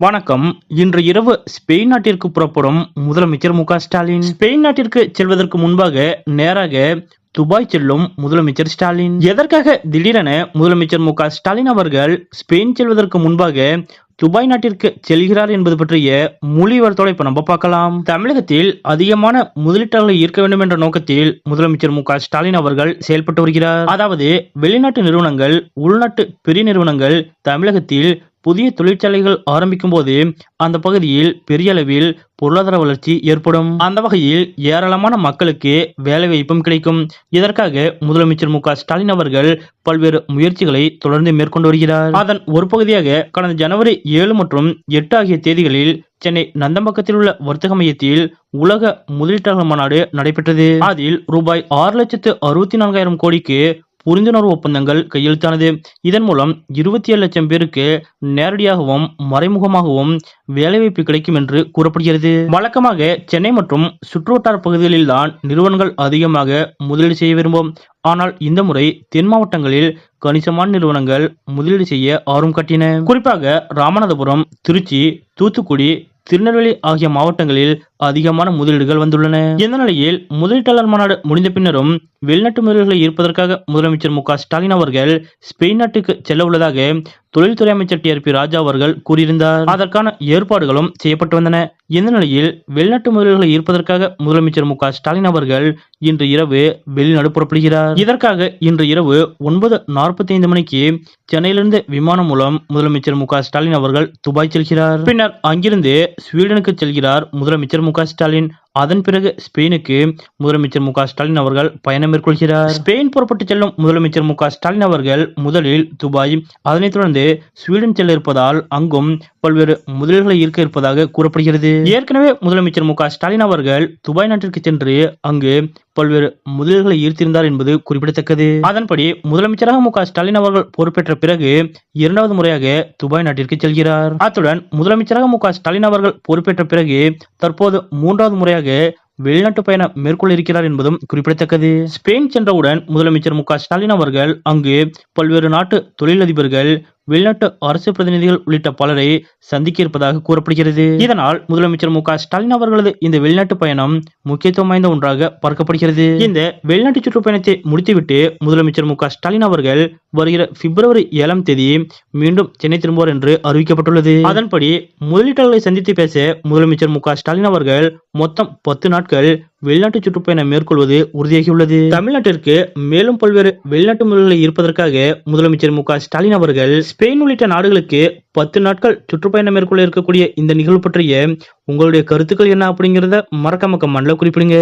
வணக்கம். இன்று இரவு ஸ்பெயின் நாட்டிற்கு புறப்படும் முதலமைச்சர் மு ஸ்டாலின். ஸ்பெயின் நாட்டிற்கு செல்வதற்கு முன்பாக நேராக துபாய் செல்லும் முதலமைச்சர் ஸ்டாலின். எதற்காக திடீரென முதலமைச்சர் மு ஸ்டாலின் அவர்கள் ஸ்பெயின் செல்வதற்கு முன்பாக துபாய் நாட்டிற்கு செல்கிறார் என்பது பற்றிய மொழிவரத்தோட இப்ப நம்ம பார்க்கலாம். தமிழகத்தில் அதிகமான முதலீட்டாளர்களை ஈர்க்க வேண்டும் என்ற நோக்கத்தில் முதலமைச்சர் மு ஸ்டாலின் அவர்கள் செயல்பட்டு வருகிறார். அதாவது வெளிநாட்டு நிறுவனங்கள் உள்நாட்டு பெரிய நிறுவனங்கள் தமிழகத்தில் புதிய தொழிற்சாலைகள் ஆரம்பிக்கும் போது அந்த பகுதியில் பெரிய அளவில் பொருளாதார வளர்ச்சி ஏற்படும். அந்த வகையில் ஏராளமான மக்களுக்கு வேலை வாய்ப்பும் கிடைக்கும். இதற்காக முதலமைச்சர் மு ஸ்டாலின் அவர்கள் பல்வேறு முயற்சிகளை தொடர்ந்து மேற்கொண்டு வருகிறார். அதன் ஒரு பகுதியாக கடந்த ஜனவரி ஏழு மற்றும் எட்டு ஆகிய தேதிகளில் சென்னை நந்தம்பக்கத்தில் உள்ள வர்த்தக மையத்தில் உலக முதலீட்டாளர் மாநாடு நடைபெற்றது. அதில் ரூபாய் ஆறு லட்சத்து அறுபத்தி நான்காயிரம் கோடிக்கு புரிந்துணர்வு ஒப்பந்தங்கள் கையெழுத்தானது. இதன் மூலம் இருபத்தி ஏழு லட்சம் பேருக்கு நேரடியாகவும் மறைமுகமாகவும் வேலைவாய்ப்பு கிடைக்கும் என்று கூறப்படுகிறது. வழக்கமாக சென்னை மற்றும் சுற்றுவட்டார பகுதிகளில்தான் நிறுவனங்கள் அதிகமாக முதலீடு செய்ய விரும்பும். ஆனால் இந்த முறை தென் மாவட்டங்களில் கணிசமான நிறுவனங்கள் முதலீடு செய்ய ஆர்வம் காட்டின. குறிப்பாக ராமநாதபுரம் திருச்சி தூத்துக்குடி திருநெல்வேலி ஆகிய மாவட்டங்களில் அதிகமான முதலீடுகள் வந்துள்ளன. இந்த நிலையில் முதலீட்டாளர் மாநாடு முடிந்த பின்னரும் வெளிநாட்டு முதலீடுகளை ஈர்ப்பதற்காக முதலமைச்சர் மு க ஸ்டாலின் அவர்கள் ஸ்பெயின் நாட்டுக்கு செல்ல உள்ளதாக தொழில்துறை அமைச்சர் டி ஆர் பி ராஜா அவர்கள் கூறியிருந்தார். அதற்கான ஏற்பாடுகளும் செய்யப்பட்டு வந்தன. இந்த நிலையில் வெளிநாட்டு முதலீடுகளை ஈர்ப்பதற்காக முதலமைச்சர் மு க ஸ்டாலின் அவர்கள் இன்று இரவு வெளிநாடு புறப்படுகிறார். இதற்காக இன்று இரவு ஒன்பது நாற்பத்தி ஐந்து மணிக்கு சென்னையிலிருந்து விமானம் மூலம் முதலமைச்சர் மு க ஸ்டாலின் அவர்கள் துபாய் செல்கிறார். பின்னர் அங்கிருந்து ஸ்வீடனுக்கு செல்கிறார் முதலமைச்சர் மு க ஸ்டாலின் அதன் பிறகு ஸ்பெயினுக்கு முதலமைச்சர் மு ஸ்டாலின் அவர்கள் பயணம் மேற்கொள்கிறார். ஸ்பெயின் புறப்பட்டு செல்லும் முதலமைச்சர் மு ஸ்டாலின் அவர்கள் முதலில் துபாய் அதனைத் தொடர்ந்து ஸ்வீடன் செல்ல இருப்பதால் அங்கும் பல்வேறு முதலீடுகளை ஈர்க்க இருப்பதாக கூறப்படுகிறது. ஏற்கனவே முதலமைச்சர் மு ஸ்டாலின் அவர்கள் துபாய் நாட்டிற்கு சென்று அங்கு பல்வேறு முதலீடுகளை ஈர்த்திருந்தார் என்பது குறிப்பிடத்தக்கது. அதன்படி முதலமைச்சராக மு ஸ்டாலின் அவர்கள் பொறுப்பேற்ற பிறகு இரண்டாவது முறையாக துபாய் நாட்டிற்கு செல்கிறார். அத்துடன் முதலமைச்சராக மு ஸ்டாலின் அவர்கள் பொறுப்பேற்ற பிறகு தற்போது மூன்றாவது முறையாக வெளிநாட்டு பயணம் மேற்கொள்ள இருக்கிறார் என்பதும் குறிப்பிடத்தக்கது. ஸ்பெயின் சென்றவுடன் முதலமைச்சர் மு க ஸ்டாலின் அவர்கள் அங்கு பல்வேறு நாட்டு தொழிலதிபர்கள் வெளிநாட்டு அரசு பிரதிநிதிகள் உள்ளிட்ட பலரை சந்திக்க இருப்பதாக கூறப்படுகிறது. இதனால் முதலமைச்சர் மு ஸ்டாலின் அவர்களது இந்த வெளிநாட்டு பயணம் முக்கியத்துவம் வாய்ந்த ஒன்றாக பார்க்கப்படுகிறது. இந்த வெளிநாட்டு சுற்றுப்பயணத்தை முடித்துவிட்டு முதலமைச்சர் மு ஸ்டாலின் அவர்கள் வருகிற பிப்ரவரி ஏழாம் தேதி மீண்டும் சென்னை திரும்புவார் என்று அறிவிக்கப்பட்டுள்ளது. அதன்படி முதலீட்டாளர்களை சந்தித்து பேச முதலமைச்சர் மு ஸ்டாலின் அவர்கள் மொத்தம் பத்து நாட்கள் வெளிநாட்டு சுற்றுப்பயணம் மேற்கொள்வது உறுதியாகியுள்ளது. தமிழ்நாட்டிற்கு மேலும் பல்வேறு வெளிநாட்டு முதல்களை ஈர்ப்பதற்காக முதலமைச்சர் மு ஸ்டாலின் அவர்கள் ஸ்பெயின் உள்ளிட்ட நாடுகளுக்கு பத்து நாட்கள் சுற்றுப்பயணம் மேற்கொள்ள இருக்கக்கூடிய இந்த நிகழ்வு பற்றிய உங்களுடைய கருத்துக்கள் என்ன அப்படிங்கிறத மறக்காம கமெண்ட்ல குறிப்பிடுங்க.